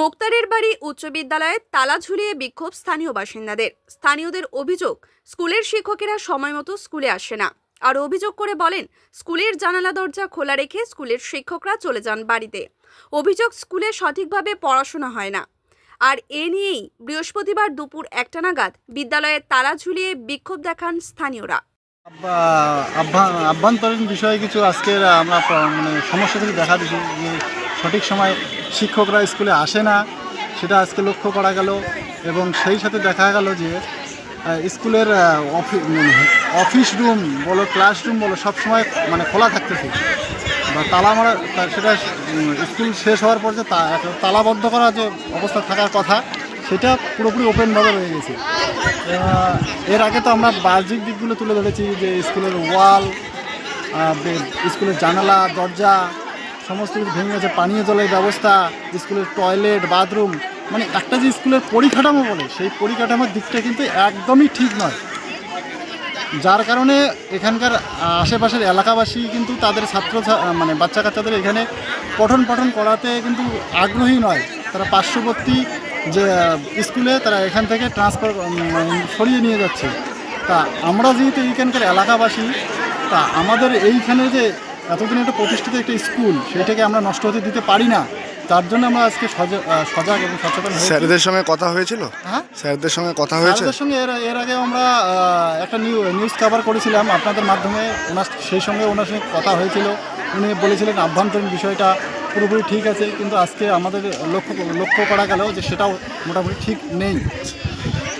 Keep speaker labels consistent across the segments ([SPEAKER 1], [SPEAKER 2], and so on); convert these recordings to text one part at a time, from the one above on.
[SPEAKER 1] মোক্তারের বাড়ি উচ্চ বিদ্যালয়ে তালা ঝুলিয়ে বিক্ষোভ স্থানীয় বাসিন্দাদের। স্থানীয়দের অভিযোগ, স্কুলের শিক্ষকেরা সময় মতো স্কুলে আসে না। আর অভিযোগ করে বলেন, স্কুলের জানালা দরজা খোলা রেখে স্কুলের শিক্ষকরা চলে যান বাড়িতে। অভিযোগ, স্কুলে সঠিকভাবে পড়াশোনা হয় না। আর এ নিয়েই বৃহস্পতিবার দুপুর একটা নাগাদ বিদ্যালয়ে তালা ঝুলিয়ে বিক্ষোভ দেখান স্থানীয়রা।
[SPEAKER 2] আভ্যন্তরীণ বিষয়ে কিছু আজকের আমরা মানে সমস্যা থেকে দেখা দিচ্ছি যে সঠিক সময় শিক্ষকরা স্কুলে আসে না, সেটা আজকে লক্ষ্য করা গেল এবং সেই সাথে দেখা গেল যে স্কুলের মানে অফিস রুম বলো ক্লাসরুম বলো সবসময় মানে খোলা থাকতেছে। বা তালা মারা সেটা স্কুল শেষ হওয়ার পর যে তালাবদ্ধ করা যে অবস্থা থাকার কথা, সেটা পুরোপুরি ওপেনভাবে রয়ে গেছে। এর আগে তো আমরা বাহ্যিক দিকগুলো তুলে ধরেছি যে স্কুলের ওয়াল স্কুলের জানালা, দরজা সমস্ত কিছু ভেঙে গেছে, পানীয় জলের ব্যবস্থা, স্কুলের টয়লেট বাথরুম মানে একটা যে স্কুলের পরিকাঠামো বলে, সেই পরিকাঠামোর দিকটা কিন্তু একদমই ঠিক নয়। যার কারণে এখানকার আশেপাশের এলাকাবাসী কিন্তু তাদের ছাত্র মানে বাচ্চা কাচ্চাদের এখানে পঠন পাঠন করাতে কিন্তু আগ্রহী নয়। তারা পার্শ্ববর্তী যে স্কুলে তারা এখান থেকে ট্রান্সফার সরিয়ে নিয়ে যাচ্ছে। তা আমরা যেহেতু এইখানকার এলাকাবাসী, তা আমাদের এইখানে যে এতদিন একটা প্রতিষ্ঠিত একটা স্কুল সেটাকে আমরা নষ্ট হতে দিতে পারি না। তার জন্য আমরা আজকে সজা- সজাগ এবং সচেতন
[SPEAKER 3] স্যারদের সঙ্গে কথা হয়েছিল?
[SPEAKER 2] হ্যাঁ?
[SPEAKER 3] স্যারদের সঙ্গে কথা হয়েছে?
[SPEAKER 2] স্যারদের সঙ্গে এর এর আগে আমরা একটা নিউ নিউজ কভার করেছিলাম আপনাদের মাধ্যমে। ওনার সেই সঙ্গে ওনার সঙ্গে কথা হয়েছিল। উনি বলেছিলেন আভ্যন্তরীণ বিষয়টা পুরোপুরি ঠিক আছে কিন্তু আজকে আমাদের লক্ষ্য লক্ষ্য করা গেল যে সেটাও মোটামুটি ঠিক নেই।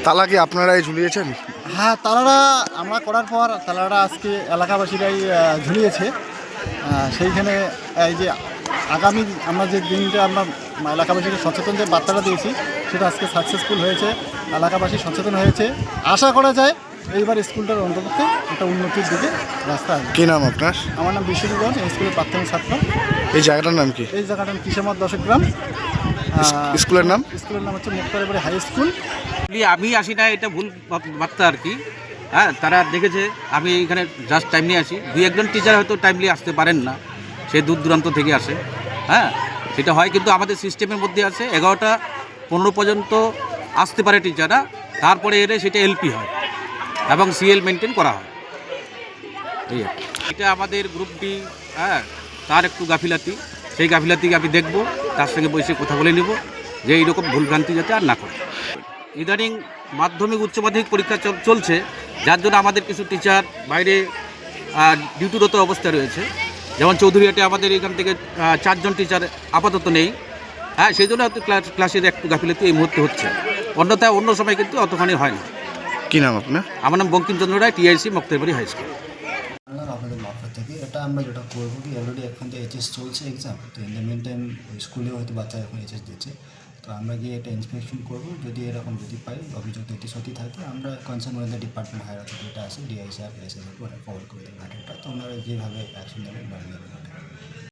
[SPEAKER 3] তালা কি আপনারাই ঝুলিয়েছেন?
[SPEAKER 2] হ্যাঁ তালারা আমরা করার পর তালারা আজকে এলাকাবাসীরাই ঝুলিয়েছে। সেইখানে এই যে আগামী আমরা যে দিনটা আমরা এলাকাবাসীকে সচেতন যে বার্তাটা দিয়েছি সেটা আজকে সাকসেসফুল হয়েছে এলাকাবাসী সচেতন হয়েছে। আশা করা যায় এইবার স্কুলটার অন্তর্ভুক্ত একটা উন্নতির দিকে রাস্তা আসবে।
[SPEAKER 3] কি নাম আপনার?
[SPEAKER 2] আমার নাম বিশ্বজিৎগঞ্জ এই স্কুলের প্রাথমিক ছাত্র।
[SPEAKER 3] এই জায়গাটার নাম কি?
[SPEAKER 2] এই জায়গাটার কিসেমার দশক গ্রাম।
[SPEAKER 3] স্কুলের নাম?
[SPEAKER 2] স্কুলের নাম হচ্ছে মুক্তারবাড়ি হাই স্কুল।
[SPEAKER 4] আমি আসি না এটা ভুল বার্তা আর কি। হ্যাঁ তারা দেখেছে, আমি এখানে জাস্ট টাইমলি আসি। দুই একজন টিচার হয়তো টাইমলি আসতে পারেন না, সে দূর দূরান্ত থেকে আসে। হ্যাঁ সেটা হয় কিন্তু আমাদের সিস্টেমের মধ্যে আছে, এগারোটা পনেরো পর্যন্ত আসতে পারে টিচাররা তারপরে এলে সেটা এলপি হয় এবং সিএল মেনটেন করা হয়। এই এটা আমাদের গ্রুপটি হ্যাঁ তার একটু গাফিলাতি, সেই গাফিলাতিকে আমি দেখব, তার সঙ্গে বসে কথা বলে নেব, যে এইরকম ভুলভ্রান্তি যাতে আর না করে। ইদানিং মাধ্যমিক উচ্চ মাধ্যমিক পরীক্ষা চল- চলছে যার জন্য আমাদের কিছু টিচার বাইরে ডিউটিরত অবস্থায় রয়েছে। যেমন চৌধুরীহাটে আমাদের এখান থেকে চারজন টিচার আপাতত নেই। হ্যাঁ সেই জন্য হয়তো ক্লাস ক্লাসের একটু গাফিলতি এই মুহূর্তে হচ্ছে। অন্যথায় অন্য সময় কিন্তু অতখানি হয় না।
[SPEAKER 3] কি নাম আপনার?
[SPEAKER 4] আমার নাম Bankimchandra Roy TIC Maktabari high school.
[SPEAKER 5] আপনাদের থেকে এটা আমরা যেটা করব কি অলরেডি এখন তো এইচএস চলছে এক্সাম তো ইন দ্য মেন টাইম স্কুলেও হয়তো বাচ্চা এখন এইচএস দিচ্ছে। তো আমরা গিয়ে এটা ইন্সপেকশন করব। যদি এরকম যদি পাই, অভিযোগ যদি সত্যি থাকে, আমরা কনসার্ন ওয়েদার ডিপার্টমেন্ট হায়ার অথরিটিটা আছে ডিআই সাহেব এস এস ওরা কভার করে দেবেন তো ওনারা যেভাবে অ্যাকশন নেবেন